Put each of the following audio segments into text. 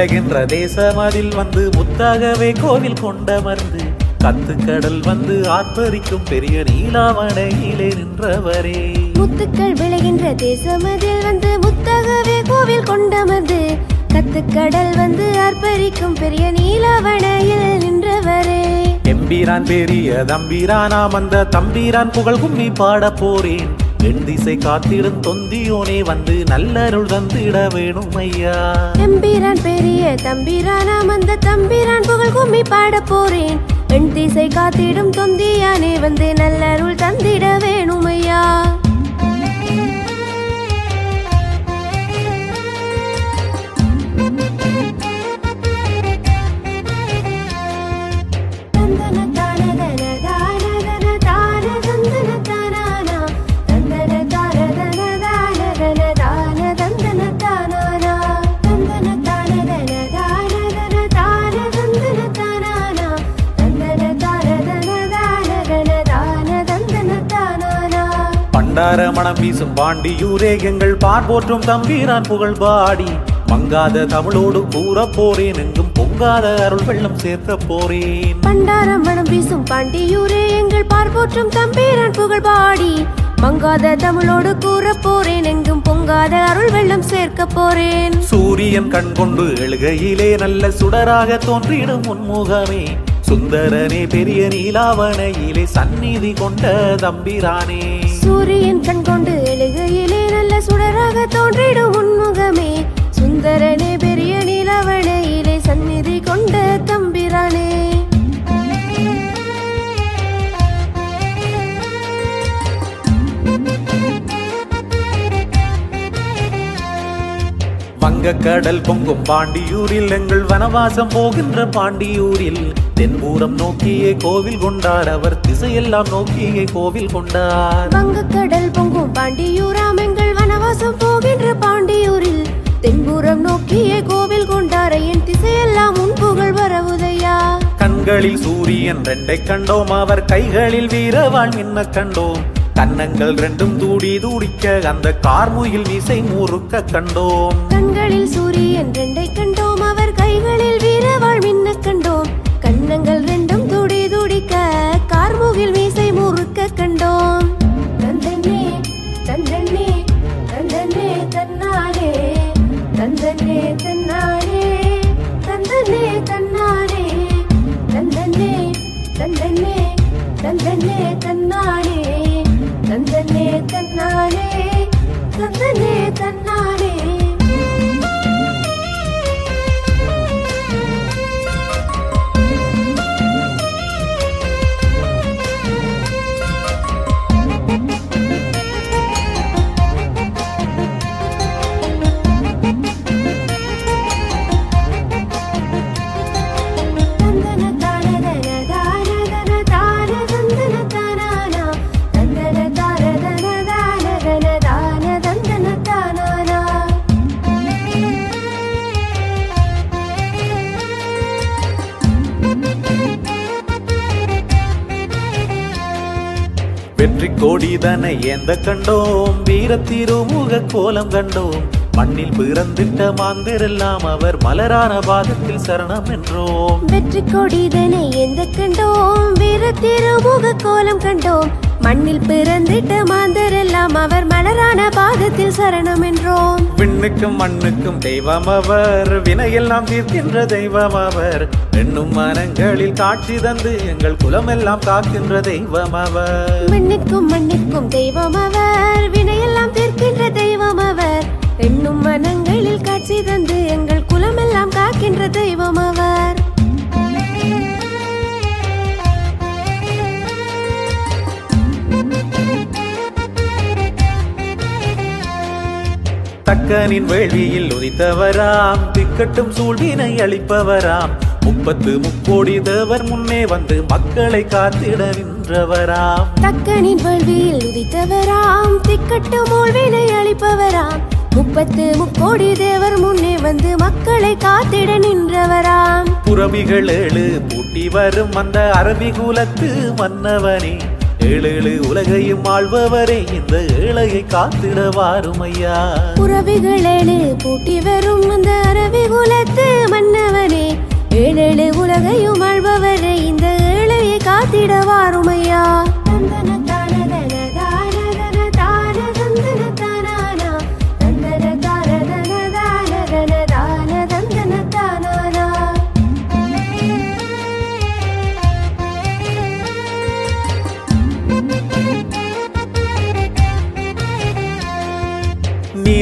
விளைகின்ற தேசம் அதில் வந்து முத்தாகவே கோவில் கொண்டமர்ந்து கத்துக்கடல் வந்து ஆர்ப்பரிக்கும் பெரிய நீலாவணையிலே நின்றவரே. முத்துக்கள் விளைகின்ற தேசமதில் வந்து முத்தகவே கோவில் கொண்டமது கத்துக்கடல் வந்து ஆர்ப்பரிக்கும் பெரிய நீலவனையில் நின்றவரே. எம்பீரான் பெரிய தம்பீரானாம் அந்த தம்பீரான் புகழ் கும்மி பாட போறேன். என் திசை காத்திடும் தொந்தியோனே வந்து நல்லருள் தந்திட வேணும் ஐயா எம்பீரான் பெரிய தம்பிரான் அந்த தம்பிரான் புகழ் கும்மி பாட போறேன். என் திசை காத்திடும் தொந்தியானே வந்து நல்லருள் தந்திட வேணுமையா? ஐயா பண்டார மணம் வீசும் பாண்டியூரே எங்கள் பார்போற்றும் தம்பீரான் புகழ் பாடி. மங்காத தமிழோடு கூற போறேன் எங்கும் பொங்காத அருள் வெள்ளம் சேர்க்க போறேன். பண்டாரம் மணம் வீசும் பாண்டியூரே எங்கள் பார்ப்போற்றும் தம்பீரான் புகழ் பாடி. மங்காத தமிழோடு கூற போறேன் எங்கும் பொங்காத அருள் வெள்ளம் சேர்க்க போறேன். சூரியன் கண் கொண்டு எழுகையிலே நல்ல சுடராக தோன்றிடும் உன்முகமே சுந்தரனே பெரிய நீலாவணையிலே சந்நிதி கொண்ட தம்பிரானே. சூரியன் கண் வங்கக்கடல் பொங்கும் பாண்டியூரில் எங்கள் வனவாசம் போகின்ற பாண்டியூரில். தென்பூரம் நோக்கியே கோவில் கொண்டார். அவர் திசையெல்லாம் நோக்கியே கோவில் கொண்டார். வங்கக்கடல் பொங்கும் பாண்டியூராம் எங்கள் வனவாசம் போகின்ற பாண்டியூரில். தென்புறம் நோக்கிய கோவில் கொண்டார. என் திசையெல்லாம் உன் புகழ் வரவுதையா? கண்களில் சூரியன் ரெண்டை கண்டோம். அவர் கைகளில் வீரவாள் மின்ன கண்டோம். கன்னங்கள் ரெண்டும் தூடி தூடிக்க அந்த கார்முகில் மீசை முறுக்க கண்டோம். கண்களில் சூரியன் ரெண்டை கண்டோம். அவர் கைகளில் வீரவாழ் மின்ன கண்டோம். கண்ணங்கள் ரெண்டும் துடி துடிக்க கார்முகில் மீசை முறுக்க கண்டோம். தந்தனே தந்தனே தந்தனே தன்னாரே தந்தனே தன்னாரே தந்தனே தன்னாரே தந்தனே தந்தனே தந்தனே தன்னாரே தந்தனே தன்னாரே தந்தனே தன்னாரே வெற்றி கோடிதனை எந்த கண்டோம். வீரத்திருமுக கோலம் கண்டோம். மண்ணில் பிறந்திட்ட மாந்தரெல்லாம் அவர் மலரான பாதத்தில் சரணம் என்றோம் வெற்றி கொடிதனை எந்த கண்டோம். வீர திருமுக கோலம் கண்டோம். மண்ணில் பிறந்திட்ட மாந்தரெல்லாம் அவர் மலரான பாதத்தில் சரணம் என்றோம். விண்ணுக்கும் மண்ணுக்கும் தெய்வம் அவர் வினையெல்லாம் தீர்க்கின்ற தெய்வம் அவர். எண்ணும் மனங்களில் காட்சி தந்து எங்கள் குலமெல்லாம் காக்கின்ற தெய்வம் அவர். மண்ணுக்கும் மண்ணுக்கும் தெய்வம் அவர் வினையெல்லாம் தீர்க்கின்ற தெய்வம் அவர். எண்ணும் மனங்களில் காட்சி தந்து எங்கள் குலமெல்லாம் காக்கின்ற தெய்வம் அவர். தக்கனின் வேள்வியில் உதித்தவராம். திக்கட்டும் சூழ்வினை அளிப்பவராம். முப்பத்து முக்கோடி தேவர் முன்னே வந்து மக்களை காத்திட நின்றவராம். தக்கனின் வேள்வியில் உதித்தவராம். திக்கட்டு மூழ்வினை அளிப்பவராம். முப்பத்து முக்கோடி தேவர் முன்னே வந்து மக்களை காத்திட நின்றவராம். புறவிகள் ஏழு பூட்டி வரும் அந்த அரபி குலத்து மன்னவனே. ஏழேழு உலகையும் ஆள்பவரே இந்த ஏழையை காத்திட வாருமையா? புறவிகளேழு பூட்டி வரும் அந்த அரவி குலத்து மன்னவனே. ஏழேழு உலகையும் ஆள்பவரே இந்த ஏழையை காத்திட வாருமையா?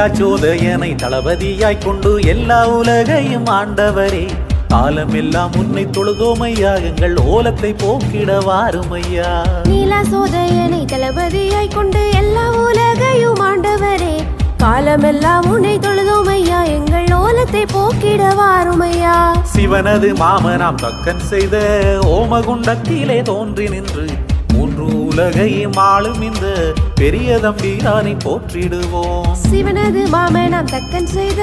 நீலாச்சோதையனை தளபதியாய் கொண்டு எல்லா உலகையும் ஆண்டவரே. காலமெல்லாம் உன்னை தொழுதோமையா எங்கள் ஓலத்தை போக்கிட வாருமையா நீலா சோதையனை தளபதியாய் கொண்டு எல்லா உலகையும் ஆண்டவரே. காலமெல்லாம் உன்னை தொழுதோமையா எங்கள் ஓலத்தை போக்கிட வாருமையா சிவனது மாமனாம் தக்கன் செய்த ஓமகுண்டத்திலே தோன்றி நின்று மூன்று உலகையும் ஆளும் இந்த பெரிய தம்பிரானை போற்றிடுவோம். சிவனது மாமனாம் தக்கன் செய்த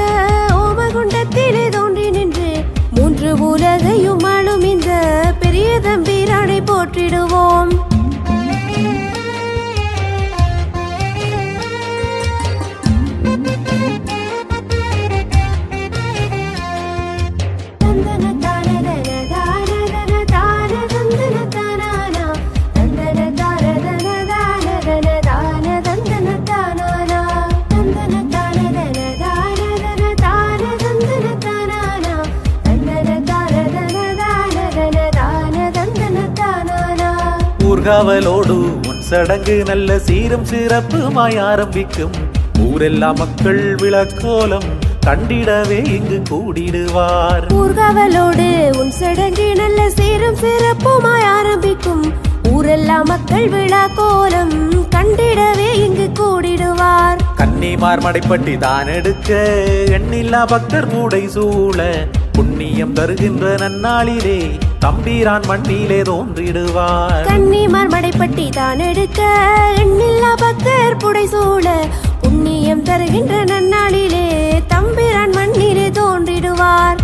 ஓமகுண்டத்திலே தோன்றி நின்று மூன்று உலகையும் ஆளும் இந்த பெரிய தம்பிரானை போற்றிடுவோம். ஊர்காவலோடு உன் சடங்கு நல்ல சீரும் சிறப்புமாய் ஆரம்பிக்கும். ஊரெல்லாம் மக்கள் விளக்கோலம் கண்டிடவே இங்கு கூடிடுவார். ஊர்காவலோடு உன் சடங்கு நல்ல சீரும் சிறப்புமாய் ஆரம்பிக்கும். ஊரெல்லாம் மக்கள் விழா கோலம் கண்டிடவே இங்கு கூடிடுவார். கன்னிமார் மடைப்பட்டி தான் எடுக்க எண்ணில்லா பக்தர் மூடை சூழ புண்ணியம் தருகின்ற நன்னாளிலே தம்பீரான் மண்ணிலே தோன்றிடுவார். கன்னிமார் மடைப்பட்டி தான் எடுக்க எண்ணில்லா பக்கர் புடை சூழ புண்ணியம் தருகின்ற நன்னாளிலே தம்பிரான் மண்ணிலே தோன்றிடுவார்.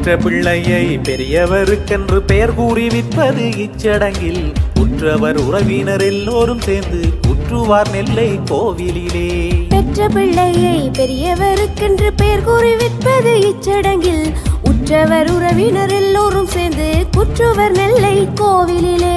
பெற்ற பிள்ளையை பெரியவருக்கென்று பெயர் கூறி விற்பது இச்சடங்கில். உற்றவர் உறவினர் எல்லோரும் சேர்ந்து உற்றுவார் நெல்லை கோவிலிலே. பெற்ற பிள்ளையை பெரியவருக்கென்று பெயர் கூறி விற்பது இச்சடங்கில். உற்றவர் உறவினர் எல்லோரும் சேர்ந்து குற்றுவர் நெல்லை கோவிலிலே.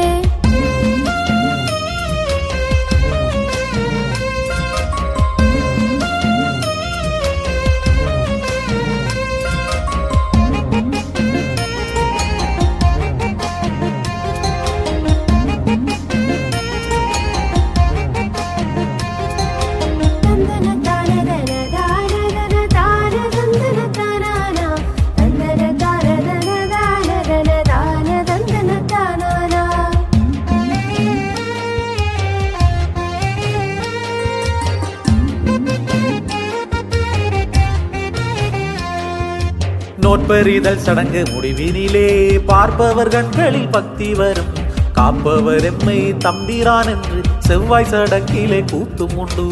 நோட்பறிதல் சடங்கு முடிவினிலே பார்ப்பவர் கண்களில் பக்தி வரும். காப்பவர் எம்மை தம்பிரான் என்று செவ்வாய் சடங்கிலே கூத்தும் உண்டு.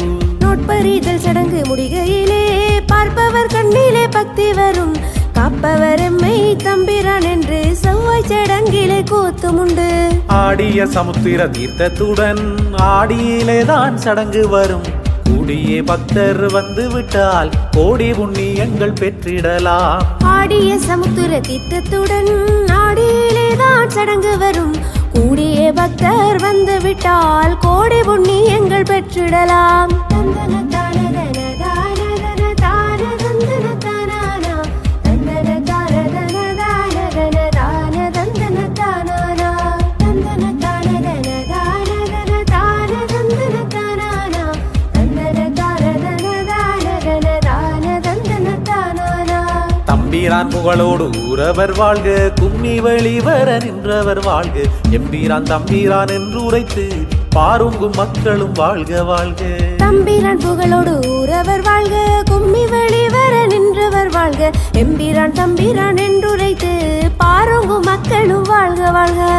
நோட்பறிதல் சடங்கு முடிகையிலே பார்ப்பவர் கண்ணிலே பக்தி வரும். காப்பவர் எம்மை தம்பிரான் என்று செவ்வாய் சடங்கிலே கூத்துமுண்டு ஆடிய சமுத்திர தீர்த்தத்துடன் ஆடியிலே தான் சடங்கு வரும். கூடிய பக்தர் வந்து விட்டால் கோடி புண்ணியங்கள் பெற்றிடலாம். ஆடிய சமுத்திர திட்டத்துடன் ஆடியிலே தான் சடங்கு வரும். கூடிய பக்தர் வந்து விட்டால் கோடி புண்ணியங்கள் பெற்றிடலாம். தம்பீரான் புகழோடு ஊரவர் வாழ்க கும்மி வெளிவர நின்றவர் வாழ்க. எம்பீரான் தம்பீரான் என்று உரைத்து பாருங்கும் மக்களும் வாழ்க வாழ்க. தம்பிரான் புகழோடு ஊரவர் வாழ்க கும்மி வெளிவர நின்றவர் வாழ்க. எம்பிரான் தம்பிரான் என்றுரைத்து பாருங்கும் மக்களும் வாழ்க வாழ்க.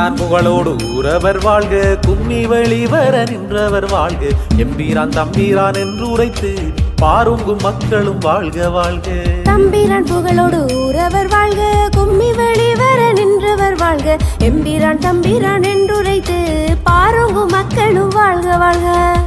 எம்பிரான் புகழோடு ஊரவர் வாழ்க கும்மி வெளிவர நின்றவர் வாழ்க. எம்பீரான் தம்பீரான் என்று உரைத்து பாருங்கும் மக்களும் வாழ்க வாழ்க. தம்பிரான் புகழோடு ஊரவர் வாழ்க கும்மி வெளிவர நின்றவர் வாழ்க. எம்பிரான் தம்பிரான் என்றுரைத்து பாருங்கும் மக்களும் வாழ்க வாழ்க.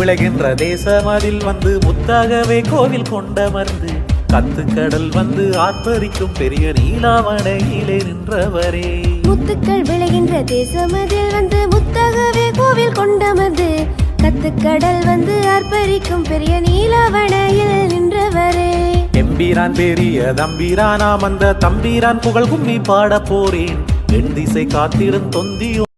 விளைகின்ற தேசமதில் வந்து முத்தாகவே கோவில் கொண்டமர்ந்து கத்துக்கடல் வந்து ஆர்ப்பரிக்கும் பெரிய நீலாவணையிலே நின்றவரே. முத்துக்கள் விளைகின்ற தேசமதில் வந்து முத்தகவே கோவில் கொண்டமது கத்துக்கடல் வந்து அர்ப்பரிக்கும் பெரிய நீலவணையில் நின்றவரே. எம்பீரான் பெரிய தம்பீரானாம் அந்த தம்பீரான் புகழ் கும்மி பாட போறேன். என் திசை காத்திடும் தொந்தியும்